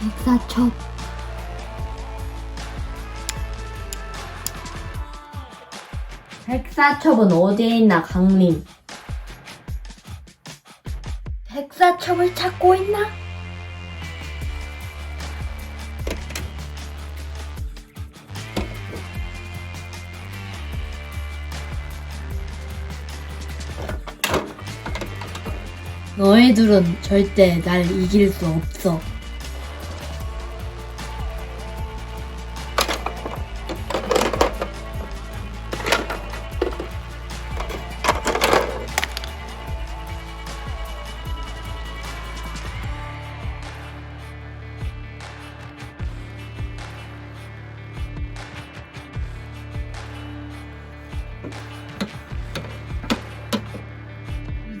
백사첩. 백사첩은 어디에 있나, 강림? 백사첩을 찾고 있나? 너희들은 절대 날 이길 수 없어.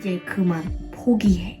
이제 그만 포기해.